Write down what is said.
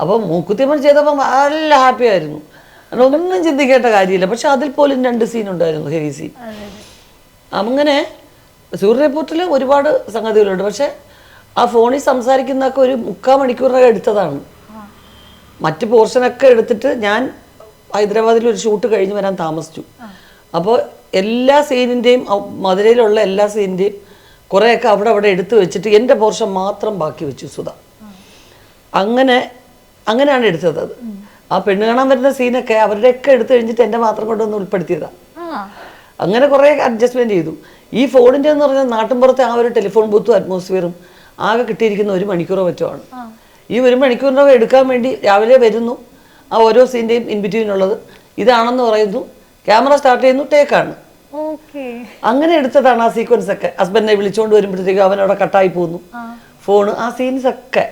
അപ്പോൾ മൂക്കുത്തിയമ്മൻ ചെയ്തപ്പം നല്ല ഹാപ്പി ആയിരുന്നു. ഒന്നും ചിന്തിക്കേണ്ട കാര്യമില്ല. പക്ഷെ അതിൽ പോലും രണ്ട് സീൻ ഉണ്ടായിരുന്നു ഹെവി സീൻ അങ്ങനെ സൂര്യ റിപ്പോർട്ടിൽ ഒരുപാട് സംഗതികളുണ്ട്. പക്ഷെ ആ ഫോണിൽ സംസാരിക്കുന്നതൊക്കെ ഒരു മുക്കാൽ മണിക്കൂറിനൊക്കെ എടുത്തതാണ്. മറ്റ് പോർഷനൊക്കെ എടുത്തിട്ട് ഞാൻ ഹൈദരാബാദിൽ ഒരു ഷൂട്ട് കഴിഞ്ഞ് വരാൻ താമസിച്ചു. അപ്പോൾ എല്ലാ സീനിന്റെയും മധുരയിലുള്ള എല്ലാ സീനിന്റെയും കുറേയൊക്കെ അവിടെ അവിടെ എടുത്തു വെച്ചിട്ട് എന്റെ പോർഷൻ മാത്രം ബാക്കി വെച്ചു സുധ. അങ്ങനെ അങ്ങനെയാണ് എടുത്തത് അത്. ആ പെണ്ണ് കാണാൻ വരുന്ന സീനൊക്കെ അവരുടെയൊക്കെ എടുത്തു കഴിഞ്ഞിട്ട് എന്റെ മാത്രം കൊണ്ടൊന്ന് ഉൾപ്പെടുത്തിയതാണ് ആ. അങ്ങനെ കുറേ അഡ്ജസ്റ്റ്മെന്റ് ചെയ്തു. ഈ ഫോണിന്റെ എന്ന് പറഞ്ഞാൽ നാട്ടിൻപുറത്തെ ആ ഒരു ടെലിഫോൺ ബൂത്തും അറ്റ്മോസ്ഫിയറും ആകെ കിട്ടിയിരിക്കുന്ന ഒരു മണിക്കൂറോ മറ്റുമാണ് ഈ ഒരു മണിക്കൂറിനൊക്കെ എടുക്കാൻ വേണ്ടി രാവിലെ വരുന്നു. ആ ഓരോ സീന്റെയും ഇൻ ബിറ്റ്വീൻ ഉള്ളത്. ഇതാണെന്ന് പറയുന്നു. ക്യാമറ സ്റ്റാർട്ട് ചെയ്യുന്നു. ടേക്കാണ് അങ്ങനെ എടുത്തതാണ് ആ സീക്വൻസ് ഒക്കെ. ഹസ്ബൻഡിനെ വിളിച്ചുകൊണ്ട് വരുമ്പോഴത്തേക്കും അവൻ അവിടെ കട്ടായി പോകുന്നു ഫോണ് ആ സീൻസ് ഒക്കെ.